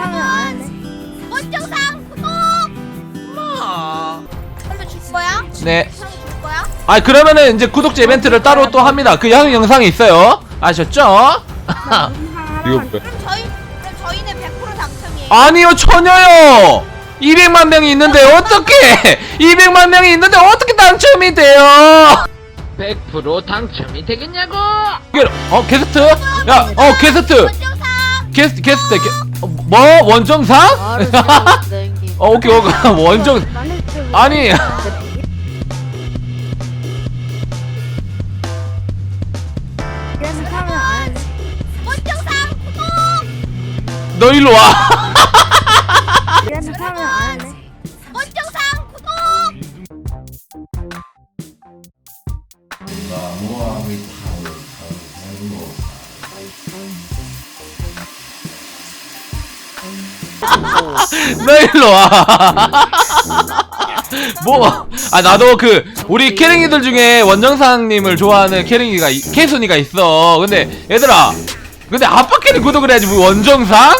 하면 안 할래. 원정상 구독. 설마 줄 거야? 네. 형줄 거야? 아 그러면은 이제 구독자 이벤트를 따로 또 합니다. 그형 영상이 있어요. 아셨죠? 이거 뭐야? 그럼 저희 그럼 저희는 100% 당첨이에요. 아니요 처녀요. 200만 명이 있는데 어떻게 200만 명이 있는데 어떻게 당첨이 돼요? 100% 당첨이 되겠냐고! 어 게스트? 야, 어 게스트, 원정상. 게스트, 게스트, 게, 어, 뭐 원정상? 어 오케이 오케이 원정 아니 그래서 안 할래. 원정상 구독. 너 일로 와. 너 일로 와. 뭐, 아, 나도 그, 우리 캐링이들 중에 원정상님을 좋아하는 캐링이가, 이- 캐순이가 있어. 근데, 얘들아. 근데 아빠 캐릭 구독을 해야지, 뭐, 원정상?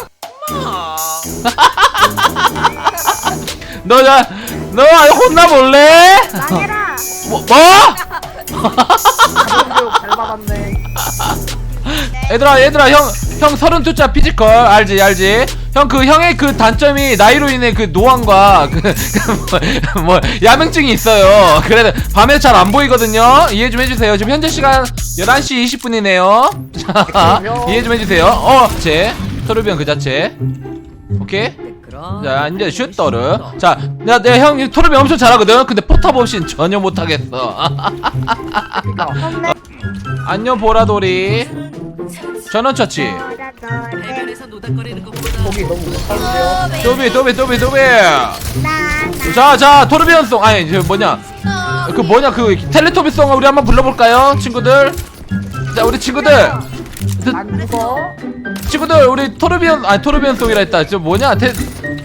너, 야, 너, 혼나 볼래? 망해라. 뭐, 뭐? 얘들아 얘들아 형형 서른 투자 피지컬 알지 알지 형 그 형의 그 단점이 나이로 인해 그 노안과 그, 그 뭐, 뭐 야맹증이 있어요. 그래서 밤에 잘 안 보이거든요. 이해 좀 해주세요. 지금 현재 시간 11시 20분이네요. 자 이해 좀 해주세요. 어 제 토르비언 그 자체. 오케이? 자 이제 슈터를. 자 내가 내가 형 토르비 엄청 잘하거든. 근데 포탑 없인 전혀 못하겠어. 안녕 보라돌이. 전원 처치. 해변에서 노닥거리는 것보다 도비 도비 도비 도비. 자자 토르비언송 아니 저 뭐냐. 그 뭐냐 그 텔레토비송 우리 한번 불러볼까요 친구들? 자 우리 친구들. 그, 친구들 우리 토르비언 아니 토르비언송이라 했다. 저 뭐냐 테,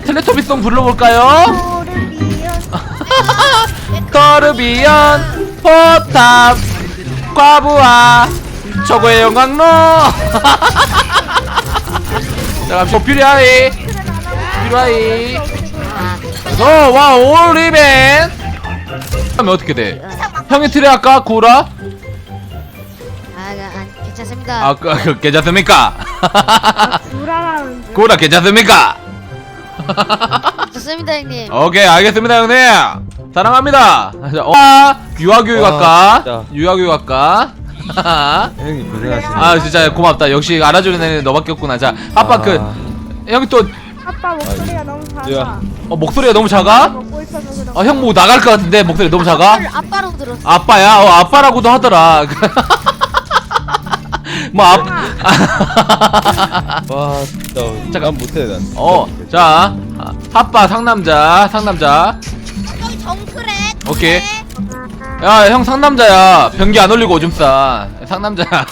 텔레토비송 불러볼까요? 토르비언. 포탑 과부하 최고의 영광로 자 갑시다. 뷰리하이. 뷰리하이. 어와 올리벤. 하면 어떻게 돼? 형이 트레 할까? 구라? 아, 아, 괜찮습니다. 아 그, 그, 괜찮습니까? 불안하는 줄. 구라 괜찮습니까? 좋습니다, 형님. 오케이 알겠습니다 형님. 사랑합니다. 자, 어, 아, 유아교육 와, 할까 진짜. 유아교육 할까 형님 고생하시네. 아 진짜 고맙다 역시 알아주는 애는 너밖에 없구나 자 아빠 그 아. 형이 또 아빠 목소리가 너무 작아. 야. 어, 목소리가 너무 작아? 먹고 있어서 그런 어, 형뭐 나갈 것 같은데 목소리 너무 작아? 아빠를 아빠로 들었어. 아빠야? 어, 아빠라고도 하더라. 뭐, 아, 와 진짜 잠깐. 난 못해 난. 어, 자, 아, 아빠 상남자, 상남자. 여기 정크랙. 오케이. 네. 야, 형 상남자야. 변기 안 올리고 오줌 싸. 상남자야.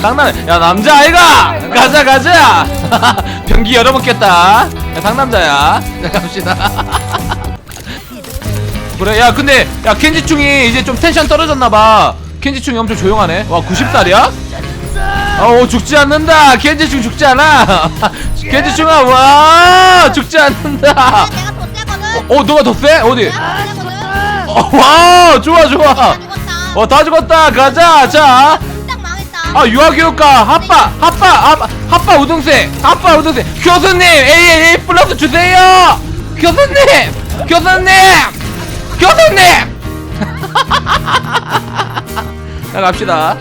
상남, 야 남자 아이가 가자 가자. 변기 열어 먹겠다. 야, 상남자야. 자 갑시다. 그래 야 근데 야 켄지충이 이제 좀 텐션 떨어졌나봐 켄지충이 엄청 조용하네 와 90살이야? 어 죽지 않는다 켄지충 죽지 않아 켄지충아 와 죽지 않는다. 어 너가 더 세? 어디? 어, 와 좋아 좋아 다 죽었다. 어 다 죽었다 가자 자아. 유아교육과 핫바 핫바 핫바 핫바 우등생 핫바 우등생 교수님 AA 플러스 주세요 교수님 교수님 교수님! 자 갑시다.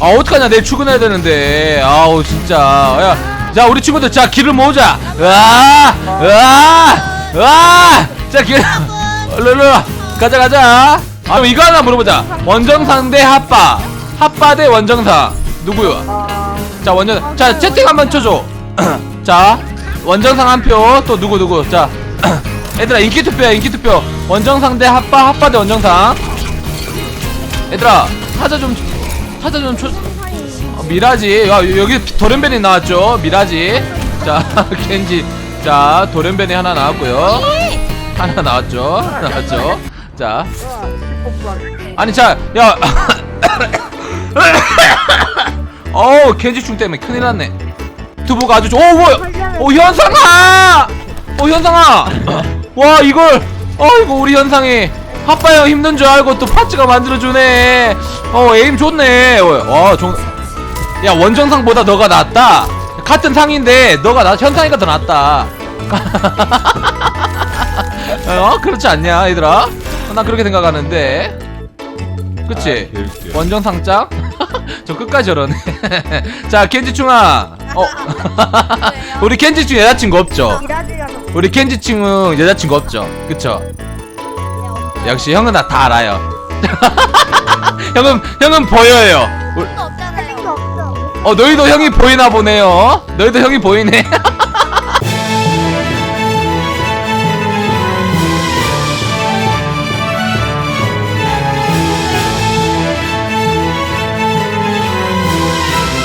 아 어떡하냐. 내일 출근해야 되는데. 아우 진짜. 야 자 우리 친구들 자 길을 모으자. 으아 으아 으아. 자길. 일로 일로. 가자 가자. 아 그럼 이거 하나 물어보자. 원정상 대 핫바. 핫바 대 원정상 누구요? 자 원정 자 채팅 한번 쳐줘. 자 원정상 한 표. 또 누구 누구? 자 얘들아 인기 투표야 인기 투표. 원정상 대 핫바 핫바 대 원정상. 얘들아 타자 좀 타자 좀 쳐. 어, 미라지. 야 여기 도련변이 나왔죠 미라지. 자 자 켄지. 자 돌연변이 하나 나왔고요. 하나 나왔죠 하나 나왔죠. 자. 아니 자야. 어우 켄지충 때문에 큰일 났네. 두부가 아주 좋- 오 뭐야? 오 현상아! 오 현상아 와 이걸. 어이구 우리 현상이. 아빠 형 힘든 줄 알고 또 파츠가 만들어주네. 어 에임 좋네. 와야 원정상보다 너가 낫다. 같은 상인데 너가 나 현상이가 더 낫다. 어 그렇지 않냐 얘들아? 나 그렇게 생각하는데. 그치? 아, 개웃겨. 원정 상장 저 끝까지 저러네. 자 켄지충아. 어. 우리 켄지충 여자친구 없죠 우리 켄지충은 여자친구 없죠? 그쵸? 역시 형은 나다 알아요. 형은 형은 보여요. 우- 없잖아요. 없어. 어 너희도 형이 보이나 보네요. 너희도 형이 보이네